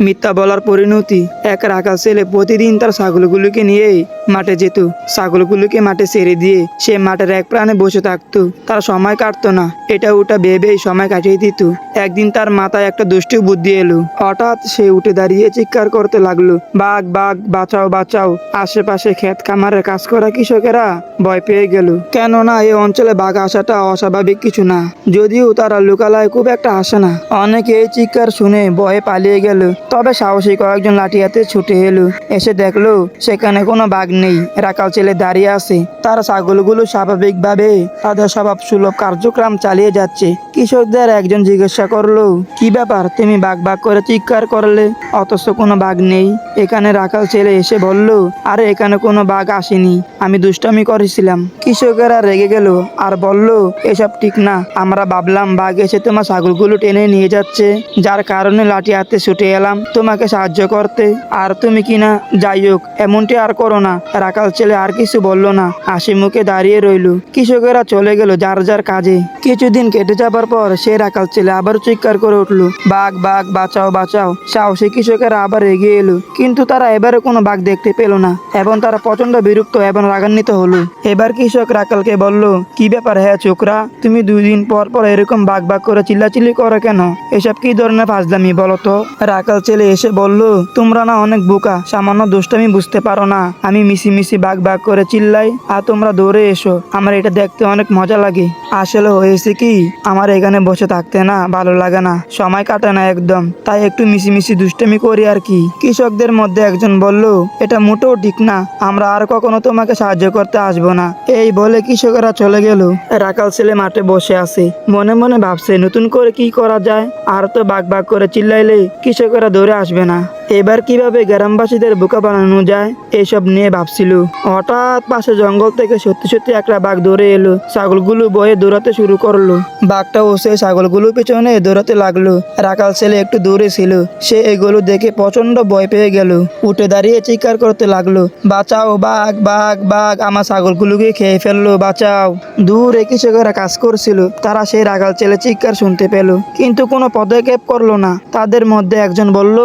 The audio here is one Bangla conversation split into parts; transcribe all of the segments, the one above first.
মিথ্যা বলার পরিণতি। এক রাখাল ছেলে প্রতিদিন তার ছাগলগুলোকে নিয়ে মাঠে যেত। ছাগলগুলোকে মাঠে ছেড়ে দিয়ে সে মাঠের এক প্রাণে বসে থাকতো। তার সময় কাটতো না। এটা ওটা ভেবেই সময় কাটিয়ে দিত। একদিন তার মাথায় একটা দুষ্টু বুদ্ধি এলো। হঠাৎ সে উঠে দাঁড়িয়ে চিৎকার করতে লাগল। বাঘ বাঘ, বাঁচাও বাঁচাও। আশেপাশে ক্ষেত খামারের কাজ করা কৃষকেরা ভয় পেয়ে গেল। কেননা এই অঞ্চলে বাঘ আসাটা অস্বাভাবিক কিছু না। যদিও তারা লোকালয় খুব একটা আসে না। অনেকে এই চিৎকার শুনে ভয়ে পালিয়ে গেল। তবে সাহসী কয়েকজন লাঠি হাতে ছুটে এলো। এসে দেখল, সেখানে কোনো বাঘ নেই। রাকাল ছেলে দাঁড়িয়ে আছে। তার ছাগলগুলো স্বাভাবিকভাবে তাদের স্বভাব সুলভ কার্যক্রম চালিয়ে যাচ্ছে। কৃষকদের একজন জিজ্ঞাসা করল, কি ব্যাপার? তুমি বাঘ বাঘ করে চিৎকার করলে? অথচ কোনো বাঘ নেই। এখানে রাখাল ছেলে এসে বলল, আরে, এখানে কোনো বাঘ আসেনি। আমি দুষ্টামি করেছিলাম। কৃষকেরা রেগে গেল আর বলল, এসব ঠিক না। আমরা ভাবলাম বাঘ এসে তোমার ছাগলগুলো টেনে নিয়ে যাচ্ছে। যার কারণে লাঠি হাতে ছুটে এলাম। তোমাকে সাহায্য করতে। আর তুমি কিনা, যাই হোক, এমনটি আর করো না। রাখাল ছেলে আর কিছু বলল না। হাসি মুখে দাঁড়িয়ে রইল। কৃষকেরা চলে গেল যার যার কাজে। কিছুদিন কেটে যাবার পর সে রাখাল ছেলে আবার চিৎকার করে উঠল, বাঘ বাঘ, বাঁচাও বাঁচাও। সাহসী কৃষকেরা আবার এগিয়ে এলো। কিন্তু তারা এবারে কোনো বাঘ দেখতে পেল না, এবং তারা প্রচণ্ড বিরক্ত এবং রাগান্বিত হলো। এবার কৃষক রাখালকে বলল, কি ব্যাপার হ্যাঁ চোকরা? তুমি দুই দিন পর পর এরকম বাঘ বাঘ করে চিল্লাচিল্লি করো কেন? এসব কি ধরনের ফাজলামি বলো তো? রাখাল ছেলে এসে বলল, তোমরা না অনেক বোকা, সামান্য দুষ্টামি বুঝতে পারো না। আমি মিশি মিশি বাঘ বাঘ করে চিল্লাই আর তোমরা দৌড়ে এসো, আমার এটা দেখতে অনেক মজা লাগে। আসলে হয়েছে কি, আমার এখানে বসে থাকতে না ভালো লাগে না, সময় কাটে না একদম। তাই একটু মিশি মিশি দুষ্টামি করি আর কি। কৃষকদের মধ্যে একজন বলল, এটা মোটেও ঠিক না, আমরা আর কখনো তোমাকে সাহায্য করতে আসব না। এই বলে কৃষকেরা চলে গেল। রাকাল ছেলে মাঠে বসে আছে। মনে মনে ভাবছে, নতুন করে কি করা যায়? আর তো বাঘ বাঘ করে চিল্লাইলে কৃষকেরা দৌড়ে আসবে না। এবার কীভাবে গ্রামবাসীদের বোকা বানানো যায় এইসব নিয়ে ভাবছিল। হঠাৎ পাশে জঙ্গল থেকে সত্যি সত্যি একটা বাঘ দৌড়ে এলো। ছাগলগুলো বয়ে দৌড়াতে শুরু করল। বাঘটা ওসে ছাগলগুলো পেছনে দৌড়াতে লাগল। রাকাল ছেলে একটু দূরে ছিল। সে এগুলো দেখে প্রচণ্ড ভয় পেয়ে গেল। উঠে দাঁড়িয়ে চিৎকার করতে লাগল। বাঁচাও বাঘ বাঘ বাঘ, আমার ছাগলগুলোকে খেয়ে ফেলল, বাঁচাও। দূরে কৃষকেরা কাজ করছিল। তারা সেই রাখাল ছেলে চিৎকার শুনতে পেল। কিন্তু কোনো পদক্ষেপ করল না। তাদের মধ্যে একজন বলল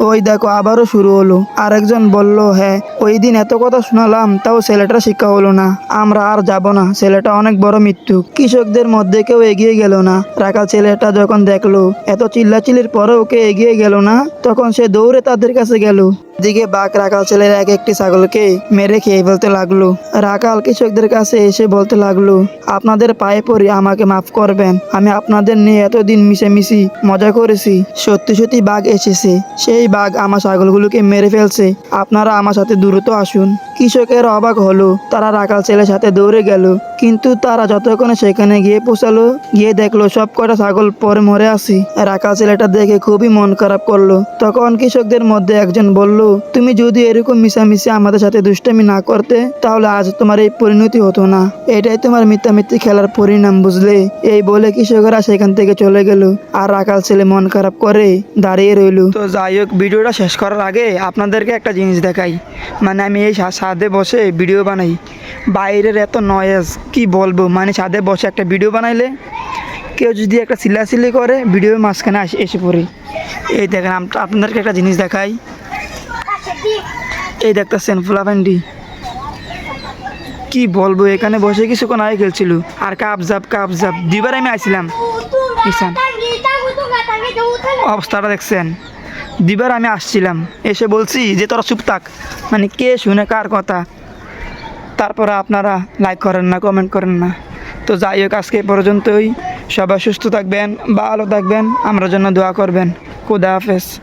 ওই দেখো, আবারও শুরু হলো। আরেকজন বলল হ্যাঁ ওই দিন এত কথা শোনালাম, তাও ছেলেটা শিক্ষা হলো না। আমরা আর যাব না, ছেলেটা অনেক বড় মৃত্যু। কৃষকদের মধ্যে কেউ এগিয়ে গেল না। রাখাল ছেলেটা যখন দেখল, এত চিল্লাচিল্লির পরেও কে এগিয়ে গেল না, তখন সে দৌড়ে তাদের কাছে গেল। দিকে বাঘ রাখাল ছেলের এক একটি ছাগলকে মেরে খেয়ে ফেলতে লাগল। রাখাল কৃষকদের কাছে এসে বলতে লাগল, আপনাদের পায়ে পড়ি আমাকে মাফ করবেন। আমি আপনাদের নিয়ে এতদিন মিশেমিশি মজা করেছি। সত্যি সত্যি বাঘ এসেছে। সেই বাঘ আমার ছাগলগুলোকে মেরে ফেলছে। আপনারা আমার সাথে দ্রুত আসুন। কৃষকের অবাক হলো। তারা রাখাল ছেলের সাথে দৌড়ে গেল। কিন্তু তারা যতক্ষণে সেখানে গিয়ে পৌঁছালো, গিয়ে দেখল সব কটা ছাগল পরে মরে আসি রাখাল ছেলেটা দেখে খুবই মন খারাপ করল। তখন কৃষকদের মধ্যে একজন বলল তুমি যদি এরকম মিশামিশি আমাদের সাথে দুষ্টামি না করতে, তাহলে আজ তোমার এই পরিণতি হতো না। এটাই তোমার মিথ্যামিথ্যি খেলার পরিণাম, বুঝলে? এই বলে কৃষকরা সেখান থেকে চলে গেল। আর রাখাল ছেলে মন খারাপ করে দাঁড়িয়ে রইল। তো যাই হোক, ভিডিওটা শেষ করার আগে আপনাদেরকে একটা জিনিস দেখাই। মানে আমি এই সা- ছাদে বসে ভিডিও বানাই। বাইরের এত নয়েজ কি বলব? মানে সাদে বসে একটা ভিডিও বানাইলে কেউ যদি একটা সিলাসিলি করে, ভিডিওর মাঝখানে এসে পড়ি। এই দেখেন আপনাদেরকে একটা জিনিস দেখাই। এই দেখতেছেন ফুলাফ্যান্ডি কি বলব, এখানে বসে কিছুক্ষণ আগে খেলছিল। আর কাপ জাপ কাপ জাপ, দুইবার আমি আইছিলাম। কিষান অবস্থাটা দেখছেন। দুইবার আমি আসছিলাম। এসে বলছি যে, তোরা চুপ থাক। মানে কে শুনে কার কথা? তারপরে আপনারা লাইক করেন না কমেন্ট করেন না। তো যাই হোক, আজকে পর্যন্তই। সবাই সুস্থ থাকবেন, ভালো থাকবেন। আমরা জন্য দোয়া করবেন। খুদা হাফেজ।